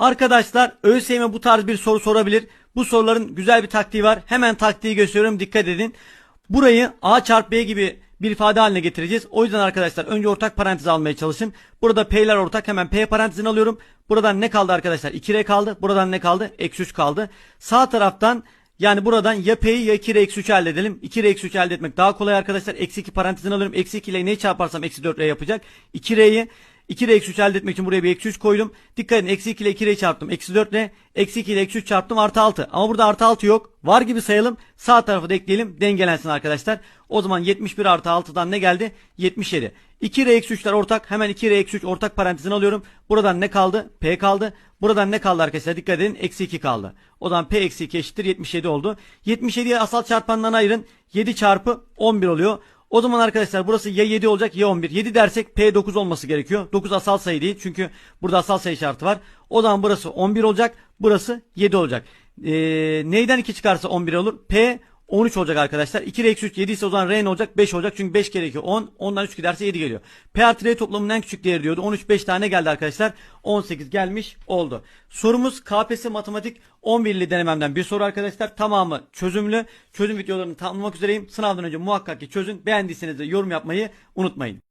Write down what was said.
Arkadaşlar ÖSYM bu tarz bir soru sorabilir. Bu soruların güzel bir taktiği var. Hemen taktiği gösteriyorum dikkat edin. Burayı A çarpı B gibi bir ifade haline getireceğiz. O yüzden arkadaşlar önce ortak parantez almaya çalışın. Burada P'ler ortak hemen P parantezini alıyorum. Buradan ne kaldı arkadaşlar? 2R kaldı. Buradan ne kaldı? Eksi 3 kaldı. Sağ taraftan yani buradan ya P'yi ya 2R eksi 3 elde edelim. 2R eksi 3 elde etmek daha kolay arkadaşlar. Eksi 2 parantezini alıyorum. Eksi 2 ile neyi çarparsam eksi 4R yapacak. 2R'yi 2R eksi 3 elde etmek için buraya bir eksi 3 koydum. Dikkat edin eksi 2 ile 2R'yi çarptım. Eksi 4 ne? Eksi 2 ile eksi 3 çarptım artı 6. Ama burada artı 6 yok. Var gibi sayalım. Sağ tarafı da ekleyelim. Dengelensin arkadaşlar. O zaman 71 artı 6'dan ne geldi? 77. 2R eksi 3'ler ortak. Hemen 2R eksi 3 ortak parantezini alıyorum. Buradan ne kaldı? P kaldı. Buradan ne kaldı arkadaşlar? Dikkat edin. Eksi 2 kaldı. O zaman P eksi 2 eşittir 77 oldu. 77'ye asal çarpandan ayırın. 7 çarpı 11 oluyor. O zaman arkadaşlar burası ya 7 olacak ya 11. 7 dersek P 9 olması gerekiyor. 9 asal sayı değil çünkü burada asal sayı şartı var. O zaman burası 11 olacak. Burası 7 olacak. Ee, neyden 2 çıkarsa 11 olur? P 13 olacak arkadaşlar. 2 eksi 3 7 ise o zaman R ne olacak? 5 olacak. Çünkü 5 kere 2 10. 10'dan 3 giderse 7 geliyor. P artı R toplamının en küçük değeri diyordu. 13 5 tane geldi arkadaşlar. 18 gelmiş oldu. Sorumuz KPSS matematik 11'li denememden bir soru arkadaşlar. Tamamı çözümlü. Çözüm videolarını tamamlamak üzereyim. Sınavdan önce muhakkak ki çözün. Beğendiyseniz de yorum yapmayı unutmayın.